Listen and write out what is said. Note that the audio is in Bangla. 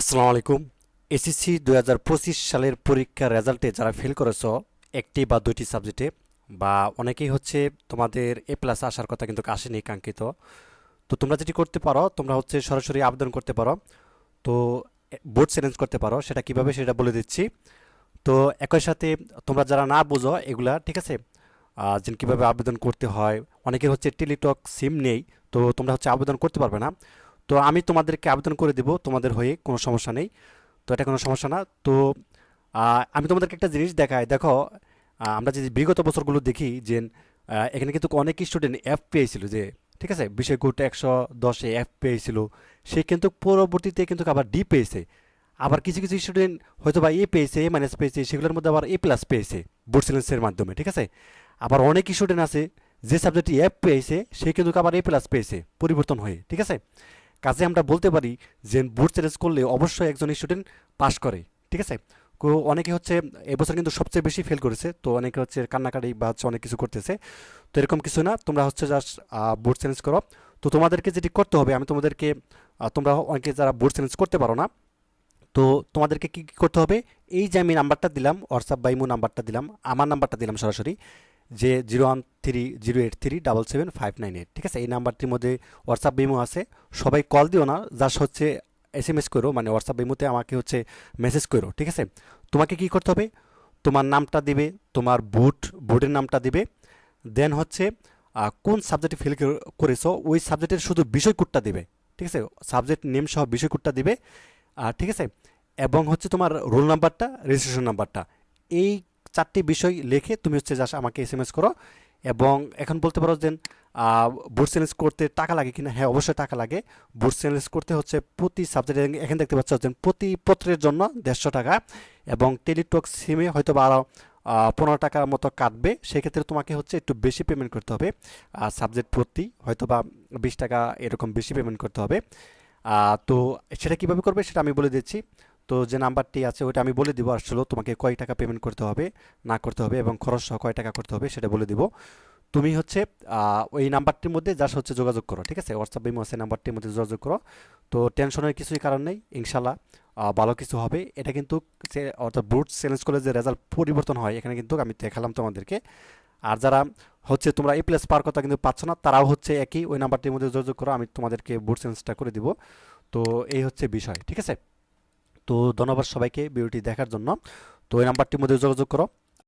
আসসালামু আলাইকুম। এসএসসি দু হাজার পঁচিশ সালের পরীক্ষার রেজাল্টে যারা ফেল করেছ, একটি বা দুইটি সাবজেক্টে বা অনেকেই হচ্ছে তোমাদের এ প্লাস আসার কথা কিন্তু আসেনি কাঙ্ক্ষিত। তো তোমরা যেটি করতে পারো, তোমরা হচ্ছে সরাসরি আবেদন করতে পারো। তো বোর্ড চ্যালেঞ্জ করতে পারো, সেটা কীভাবে সেটা বলে দিচ্ছি। তো একই সাথে তোমরা যারা না বুঝো, এগুলা, ঠিক আছে? যে কীভাবে আবেদন করতে হয়, অনেকের হচ্ছে টেলিটক সিম নেই, তো তোমরা হচ্ছে আবেদন করতে পারবে না। তো আমি তোমাদেরকে আবেদন করে দেব তোমাদের হয়ে, কোনো সমস্যা নেই। তো এটা কোনো সমস্যা না। তো আমি তোমাদেরকে একটা জিনিস দেখাই। দেখো আমরা যে বিগত বছরগুলো দেখি যে এখানে কিন্তু অনেক স্টুডেন্ট এফ পেয়েছিল যে, ঠিক আছে? বিষয় কোর্টে একশো দশে এফ পেয়েছিল। সে কিন্তু পরবর্তীতে কিন্তু আবার ডি পেয়েছে। আবার কিছু কিছু স্টুডেন্ট হয়তো বা এ পেয়েছে এ মাইনাস পেয়েছে, সেগুলোর মধ্যে আবার এ প্লাস পেয়েছে বোর্ড সিলেন্সের মাধ্যমে, ঠিক আছে? আবার অনেক স্টুডেন্ট আছে যে সাবজেক্টে এফ পেয়েছে, সে কিন্তু আবার এ প্লাস পেয়েছে, পরিবর্তন হয়ে, ঠিক আছে? কাজে আমরা বলতে পারি যে বোর্ড চ্যালেঞ্জ করলে অবশ্যই একজন স্টুডেন্ট পাস করে, ঠিক আছে? অনেকে হচ্ছে এবছর কিন্তু সবচেয়ে বেশি ফেল করেছে, তো অনেকে হচ্ছে কান্নাকাটি বা হচ্ছে অনেক কিছু করতেছে। তো এরকম কিছু না, তোমরা হচ্ছে জাস্ট বোর্ড চ্যালেঞ্জ করো। তো তোমাদেরকে যেটি করতে হবে, আমি তোমাদেরকে তোমরা অনেকে যারা বোর্ড চ্যালেঞ্জ করতে পারো না, তো তোমাদেরকে কী কী করতে হবে? এই যে আমি নাম্বারটা দিলাম হোয়াটসঅ্যাপ বাইমো নাম্বারটা দিলাম, আমার নাম্বারটা দিলাম সরাসরি। যে zero one three zero eight three double seven five nine eight, ঠিক আছে? এই নাম্বারটির মধ্যে হোয়াটসঅ্যাপ বিমো আছে। সবাই কল দিও না জাস্ট হচ্ছে এস এম এস করো মানে হোয়াটসঅ্যাপ বিমোতে আমাকে হচ্ছে মেসেজ করো, ঠিক আছে? তোমাকে কি করতে হবে? তোমার নামটা দিবে, তোমার বুট বোর্ডের নামটা দিবে। দেন হচ্ছে কোন সাবজেক্টে ফেল করেছ, ওই সাবজেক্টের শুধু বিষয় কোডটা দিবে, ঠিক আছে? সাবজেক্ট নেম সহ বিষয় কোডটা দিবে আর ঠিক আছে? এবং হচ্ছে তোমার রোল নাম্বারটা রেজিস্ট্রেশন নাম্বারটা এই চারটি বিষয় লিখে তুমি হচ্ছে জাস্ট আমাকে এস এম এস করো এবং এখন বলতে পারো যে বুট চ্যালেঞ্জ করতে টাকা লাগে কিনা? হ্যাঁ অবশ্যই টাকা লাগে। বুট চ্যালেঞ্জ করতে হচ্ছে প্রতি সাবজেক্টে এখানে দেখতে পাচ্ছ যে প্রতি পত্রের জন্য দেড়শো টাকা এবং টেলিটক সিমে হয়তো বা আরও পনেরো টাকার মতো কাটবে। সেক্ষেত্রে তোমাকে হচ্ছে একটু বেশি পেমেন্ট করতে হবে। সাবজেক্ট প্রতি হয়তো বা বিশ টাকা এরকম বেশি পেমেন্ট করতে হবে। তো সেটা কীভাবে করবে সেটা আমি বলে দিচ্ছি। তো যে নাম্বারটি আছে ওইটা আমি বলে দিব আসলে তোমাকে কয় টাকা পেমেন্ট করতে হবে, না করতে হবে এবং খরচ সহ কয় টাকা করতে হবে সেটা বলে দিব। তুমি হচ্ছে ওই নাম্বারটির মধ্যে জাস্ট হচ্ছে যোগাযোগ করো, ঠিক আছে? হোয়াটসঅ্যাপ বিমো আছে, নাম্বারটির মধ্যে যোগাযোগ করো। তো টেনশনের কিছুই কারণ নেই ইনশাল্লাহ ভালো কিছু হবে। এটা কিন্তু অর্থাৎ বুট চ্যালেঞ্জ করে যে রেজাল্ট পরিবর্তন হয়, এখানে কিন্তু আমি দেখালাম তোমাদেরকে। আর যারা হচ্ছে তোমরা এ প্লাস পাওয়ার কথা কিন্তু পাচ্ছ না, তারাও হচ্ছে একই ওই নাম্বারটির মধ্যে যোগাযোগ করো, আমি তোমাদেরকে বুট চ্যালেঞ্জটা করে দিব। তো এই হচ্ছে বিষয়, ঠিক আছে? তো ধন্যবাদ সবাইকে ভিডিওটি দেখার জন্য। তো এই নাম্বারটির মধ্যে যোগাযোগ করো।